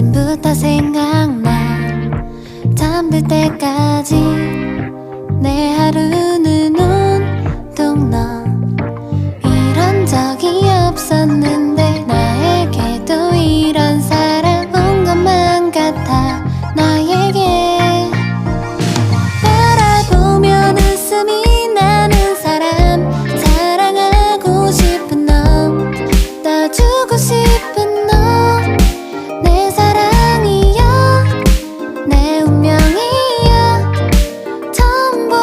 아침부터 생각나 잠들 때까지 내 하루는 온통 너. 이런 적이 없었네.